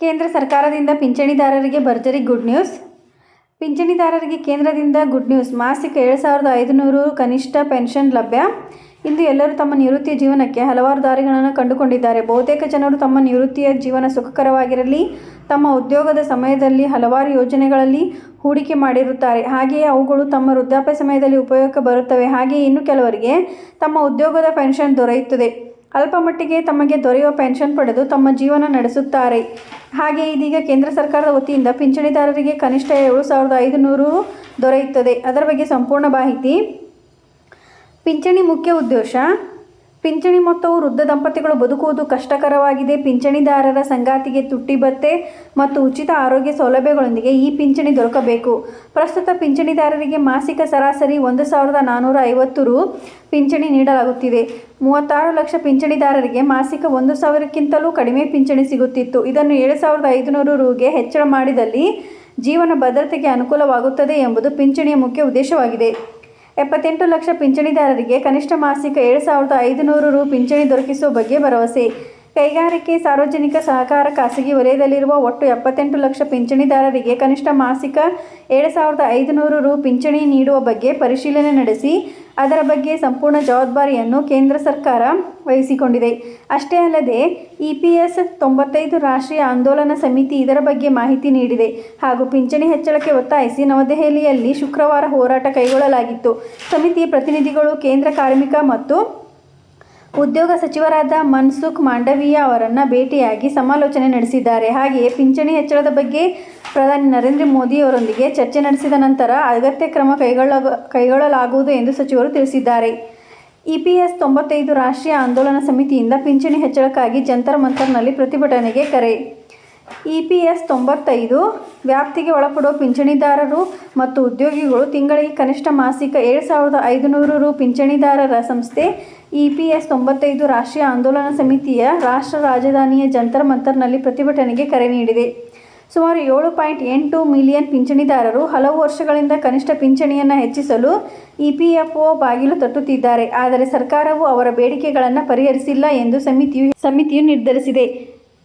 ಕೇಂದ್ರ ಸರ್ಕಾರದಿಂದ ಪಿಂಚಣಿದಾರರಿಗೆ ಭರ್ಜರಿ ಗುಡ್ ನ್ಯೂಸ್. ಪಿಂಚಣಿದಾರರಿಗೆ ಕೇಂದ್ರದಿಂದ ಗುಡ್ ನ್ಯೂಸ್. ಮಾಸಿಕ ಏಳು ಸಾವಿರದ ಐದುನೂರು ಕನಿಷ್ಠ ಪೆನ್ಷನ್ ಲಭ್ಯ. ಇಂದು ಎಲ್ಲರೂ ತಮ್ಮ ನಿವೃತ್ತಿಯ ಜೀವನಕ್ಕೆ ಹಲವಾರು ದಾರಿಗಳನ್ನು ಕಂಡುಕೊಂಡಿದ್ದಾರೆ. ಬಹುತೇಕ ಜನರು ತಮ್ಮ ನಿವೃತ್ತಿಯ ಜೀವನ ಸುಖಕರವಾಗಿರಲಿ, ತಮ್ಮ ಉದ್ಯೋಗದ ಸಮಯದಲ್ಲಿ ಹಲವಾರು ಯೋಜನೆಗಳಲ್ಲಿ ಹೂಡಿಕೆ ಮಾಡಿರುತ್ತಾರೆ. ಹಾಗೆಯೇ ಅವುಗಳು ತಮ್ಮ ವೃದ್ಧಾಪ್ಯ ಸಮಯದಲ್ಲಿ ಉಪಯೋಗಕ್ಕೆ ಬರುತ್ತವೆ. ಹಾಗೆಯೇ ಇನ್ನು ಕೆಲವರಿಗೆ ತಮ್ಮ ಉದ್ಯೋಗದ ಪೆನ್ಷನ್ ದೊರೆಯುತ್ತದೆ. ಅಲ್ಪ ಮಟ್ಟಿಗೆ ತಮಗೆ ದೊರೆಯುವ ಪೆನ್ಷನ್ ಪಡೆದು ತಮ್ಮ ಜೀವನ ನಡೆಸುತ್ತಾರೆ. ಹಾಗೆ ಇದೀಗ ಕೇಂದ್ರ ಸರ್ಕಾರದ ವತಿಯಿಂದ ಪಿಂಚಣಿದಾರರಿಗೆ ಕನಿಷ್ಠ ಏಳು ಸಾವಿರದ ಐದುನೂರು ದೊರೆಯುತ್ತದೆ. ಅದರ ಬಗ್ಗೆ ಸಂಪೂರ್ಣ ಮಾಹಿತಿ. ಪಿಂಚಣಿ ಮುಖ್ಯ ಉದ್ದೇಶ ಪಿಂಚಣಿ ಮೊತ್ತವು ವೃದ್ಧ ದಂಪತಿಗಳು ಬದುಕುವುದು ಕಷ್ಟಕರವಾಗಿದೆ. ಪಿಂಚಣಿದಾರರ ಸಂಗಾತಿಗೆ ತುಟ್ಟಿ ಬತ್ತೆ ಮತ್ತು ಉಚಿತ ಆರೋಗ್ಯ ಸೌಲಭ್ಯಗಳೊಂದಿಗೆ ಈ ಪಿಂಚಣಿ ದೊರಕಬೇಕು. ಪ್ರಸ್ತುತ ಪಿಂಚಣಿದಾರರಿಗೆ ಮಾಸಿಕ ಸರಾಸರಿ ಒಂದು ಸಾವಿರದ ನಾನ್ನೂರ ಐವತ್ತು ರು ಪಿಂಚಣಿ ನೀಡಲಾಗುತ್ತಿದೆ. ಮೂವತ್ತಾರು ಲಕ್ಷ ಪಿಂಚಣಿದಾರರಿಗೆ ಮಾಸಿಕ ಒಂದು ಸಾವಿರಕ್ಕಿಂತಲೂ ಕಡಿಮೆ ಪಿಂಚಣಿ ಸಿಗುತ್ತಿತ್ತು. ಇದನ್ನು ಏಳು ಸಾವಿರದ ಐದುನೂರು ರುಗೆ ಹೆಚ್ಚಳ ಮಾಡಿದಲ್ಲಿ ಜೀವನ ಭದ್ರತೆಗೆ ಅನುಕೂಲವಾಗುತ್ತದೆ ಎಂಬುದು ಪಿಂಚಣಿಯ ಮುಖ್ಯ ಉದ್ದೇಶವಾಗಿದೆ. ಎಪ್ಪತ್ತೆಂಟು ಲಕ್ಷ ಪಿಂಚಣಿದಾರರಿಗೆ ಕನಿಷ್ಠ ಮಾಸಿಕ ಏಳು ಸಾವಿರದ ಐದುನೂರು ರು ಪಿಂಚಣಿ ದೊರಕಿಸುವ ಬಗ್ಗೆ ಭರವಸೆ. ಕೈಗಾರಿಕೆ ಸಾರ್ವಜನಿಕ ಸಹಕಾರ ಖಾಸಗಿ ವಲಯದಲ್ಲಿರುವ ಒಟ್ಟು ಎಪ್ಪತ್ತೆಂಟು ಲಕ್ಷ ಪಿಂಚಣಿದಾರರಿಗೆ ಕನಿಷ್ಠ ಮಾಸಿಕ ಏಳು ಸಾವಿರದ ಐದುನೂರು ರು ಪಿಂಚಣಿ ನೀಡುವ ಬಗ್ಗೆ ಪರಿಶೀಲನೆ ನಡೆಸಿ ಅದರ ಬಗ್ಗೆ ಸಂಪೂರ್ಣ ಜವಾಬ್ದಾರಿಯನ್ನು ಕೇಂದ್ರ ಸರ್ಕಾರ ವಹಿಸಿಕೊಂಡಿದೆ. ಅಷ್ಟೇ ಅಲ್ಲದೆ, ಇ ಪಿ ಎಸ್ ತೊಂಬತ್ತೈದು ರಾಷ್ಟ್ರೀಯ ಆಂದೋಲನ ಸಮಿತಿ ಇದರ ಬಗ್ಗೆ ಮಾಹಿತಿ ನೀಡಿದೆ. ಹಾಗೂ ಪಿಂಚಣಿ ಹೆಚ್ಚಳಕ್ಕೆ ಒತ್ತಾಯಿಸಿ ನವದೆಹಲಿಯಲ್ಲಿ ಶುಕ್ರವಾರ ಹೋರಾಟ ಕೈಗೊಳ್ಳಲಾಗಿತ್ತು. ಸಮಿತಿಯ ಪ್ರತಿನಿಧಿಗಳು ಕೇಂದ್ರ ಕಾರ್ಮಿಕ ಮತ್ತು ಉದ್ಯೋಗ ಸಚಿವರಾದ ಮನ್ಸುಖ್ ಮಾಂಡವೀಯ ಅವರನ್ನು ಭೇಟಿಯಾಗಿ ಸಮಾಲೋಚನೆ ನಡೆಸಿದ್ದಾರೆ. ಹಾಗೆಯೇ ಪಿಂಚಣಿ ಹೆಚ್ಚಳದ ಬಗ್ಗೆ ಪ್ರಧಾನಿ ನರೇಂದ್ರ ಮೋದಿ ಅವರೊಂದಿಗೆ ಚರ್ಚೆ ನಡೆಸಿದ ನಂತರ ಅಗತ್ಯ ಕ್ರಮ ಕೈಗೊಳ್ಳ ಕೈಗೊಳ್ಳಲಾಗುವುದು ಎಂದು ಸಚಿವರು ತಿಳಿಸಿದ್ದಾರೆ. ಇ ಪಿ ಎಸ್ ತೊಂಬತ್ತೈದು ರಾಷ್ಟ್ರೀಯ ಆಂದೋಲನ ಸಮಿತಿಯಿಂದ ಪಿಂಚಣಿ ಹೆಚ್ಚಳಕ್ಕಾಗಿ ಜಂತರ್ ಮಂತರ್ನಲ್ಲಿ ಪ್ರತಿಭಟನೆಗೆ ಕರೆ ಇ ಪಿ ಎಸ್ ತೊಂಬತ್ತೈದು, ವ್ಯಾಪ್ತಿಗೆ ಒಳಪಡುವ ಪಿಂಚಣಿದಾರರು ಮತ್ತು ಉದ್ಯೋಗಿಗಳು ತಿಂಗಳಿಗೆ ಕನಿಷ್ಠ ಮಾಸಿಕ ಏಳು ಸಾವಿರದ ಐದುನೂರು ರು ಪಿಂಚಣಿದಾರರ ಸಂಸ್ಥೆ ಇ ಪಿ ಎಸ್ ತೊಂಬತ್ತೈದು ರಾಷ್ಟ್ರೀಯ ಆಂದೋಲನ ಸಮಿತಿಯ ರಾಷ್ಟ್ರ ರಾಜಧಾನಿಯ ಜಂತರ್ ಮಂತರ್ನಲ್ಲಿ ಪ್ರತಿಭಟನೆಗೆ ಕರೆ ನೀಡಿದೆ. ಸುಮಾರು ಏಳು ಪಾಯಿಂಟ್ ಎಂಟು ಮಿಲಿಯನ್ ಪಿಂಚಣಿದಾರರು ಹಲವು ವರ್ಷಗಳಿಂದ ಕನಿಷ್ಠ ಪಿಂಚಣಿಯನ್ನು ಹೆಚ್ಚಿಸಲು ಇ ಪಿ ಎಫ್ ಒ ಬಾಗಿಲು ತಟ್ಟುತ್ತಿದ್ದಾರೆ. ಆದರೆ ಸರ್ಕಾರವು ಅವರ ಬೇಡಿಕೆಗಳನ್ನು ಪರಿಹರಿಸಿಲ್ಲ ಎಂದು ಸಮಿತಿಯು ಸಮಿತಿಯು ನಿರ್ಧರಿಸಿದೆ.